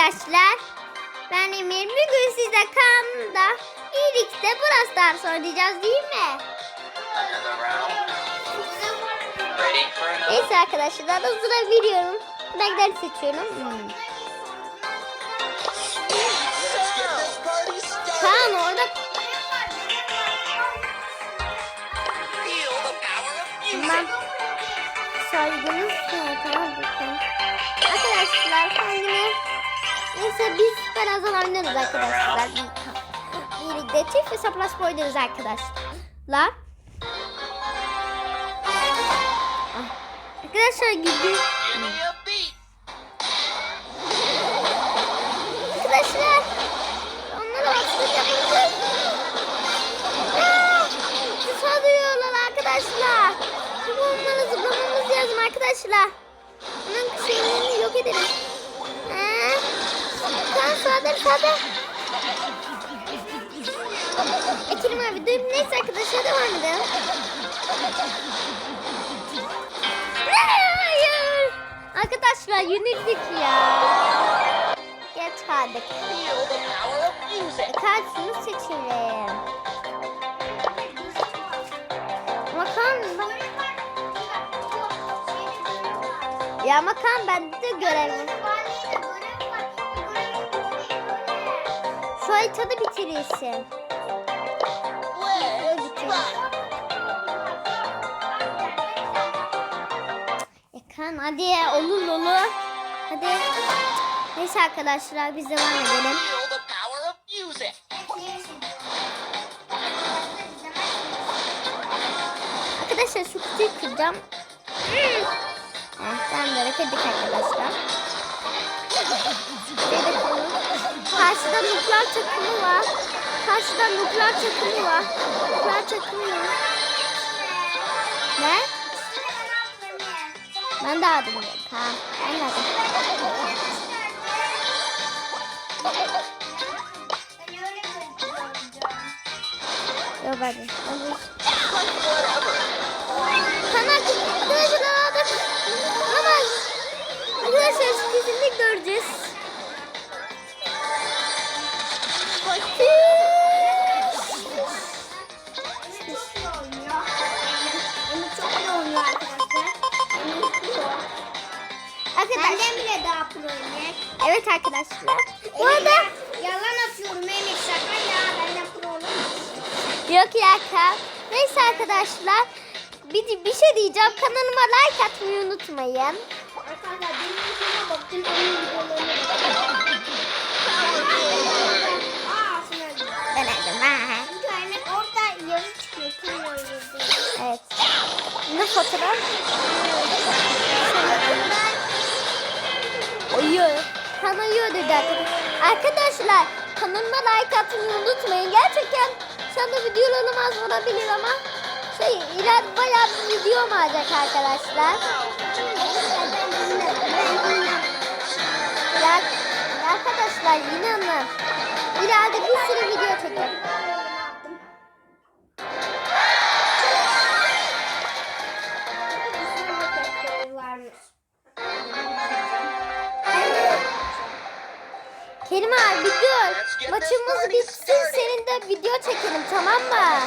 arkadaşlar. Ben Emir. Bugün size kanalımda birlikte Brawl Stars oynayacağız değil mi? Neyse arkadaşlar hızlıra veriyorum. Renkleri seçiyorum. Hmm. Kaan orada. Tamam. Saygınız tamam bakın. Arkadaşlar kendine Neyse biz birazdan oynarız arkadaşlar. Birlikte çift hesaplaşma oynarız arkadaşlar. Arkadaşlar gibi. Arkadaşlar onlara. Aa, Saldırıyorlar arkadaşlar. Şimdi onlara zıplamamız lazım arkadaşlar. Bunun şeylerini yok edelim. Sen saldır saldır. Ekelim abi dur neyse arkadaşlar devam edelim. Hayır. Arkadaşlar yenildik ya. Geç kaldık. Music. Karşısını seçelim. Makan bak. Ya makan bende de görev Şu haritada bitirirsin. Ekan hadi olur olur. Hadi. Neyse arkadaşlar biz devam edelim. Arkadaşlar şu kutuyu kıracağım. Tamam kırdık arkadaşlar. Şurayı da kıralım. Karşıda nukleer takımı var. Karşıda nukleer takımı var. Nukleer takımı var. Ne? Ben de aldım. Tamam. Ben de aldım. Yok hadi. Hadi. Sana arkadaşlar arkadaşlar kesinlikle göreceğiz. Arkadaşlar. Benden bile daha pro oynayak. Evet arkadaşlar. Bu arada Yalan atıyorum Emir şaka ya. Benden pro olamaz. yok ya kal. Neyse arkadaşlar. Bir, bir şey diyeceğim. Kanalıma like atmayı unutmayın. Arkadaşlar benim videoma baktım. Onun videolarına baktım. Aa şuna Ben Uyuyor. Kan uyuyor dedi arkadaşlar. Arkadaşlar kanalıma like atmayı unutmayın. Gerçekten şu anda videolarım az olabilir ama şey ileride bayağı bir videom olacak arkadaşlar. Ya, arkadaşlar inanın. İleride bir sürü video çekerim. Kerim abi bir dur. Maçımız bitsin senin de video çekelim tamam mı?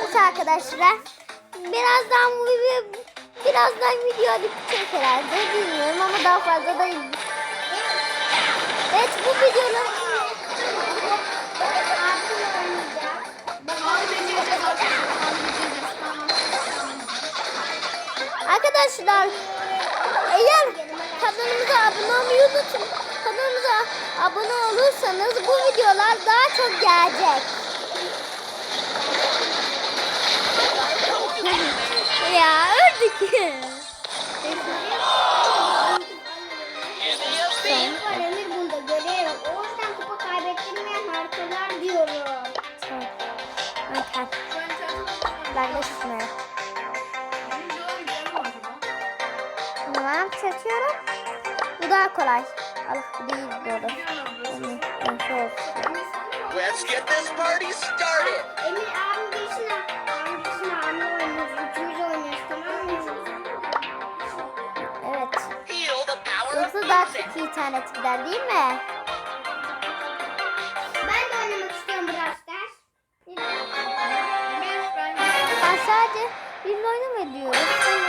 Evet arkadaşlar. Birazdan video, birazdan video bitecek herhalde bilmiyorum ama daha fazla da Evet bu videonun Arkadaşlar eğer kanalımıza abone olmayı unutun. Kanalımıza abone olursanız bu videolar daha çok gelecek. ya öldük. Give me a beat. Emir bunda görüyorum. O yüzden kupa kaybettirmeyen haritalar diyorum. Tamam. Ben de şuna. Daha kolay. Allah bu değil doğru. Bunu ben şu olsun. Let's get this party started. Emir oynuyoruz. Üçümüz oynuyoruz tamam mı? Evet. Yoksa daha çok internet gider değil mi? Ben de oynamak istiyorum Brawl Stars. Ben sadece bir oynama diyorum.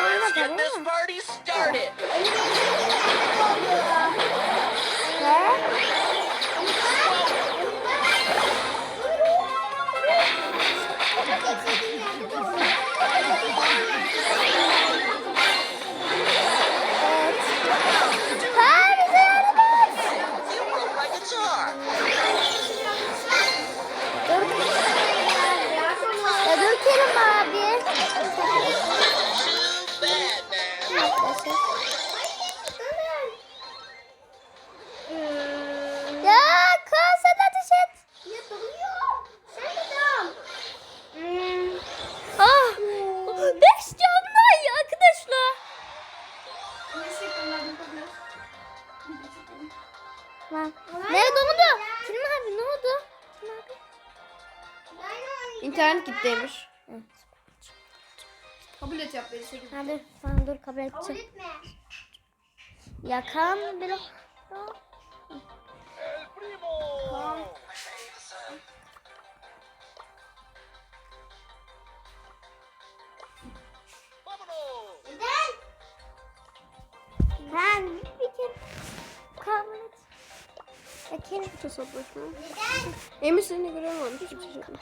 Man. Yaklaşık. Ya Kaan sen ateş et. Ah. Beş canlı ay arkadaşlar. Lan. Nerede oldu? Kerim abi ne oldu? İnternet gittiymiş. Kabul et yap beni sekiz. Hadi tamam dur kabul edeceğim. Yakan bir El primo. Vámonos. Ben bir kere kabul et. Ya Kerim Hesaplaşma. Emin seni görememiş. Hiçbir şey yapmamış.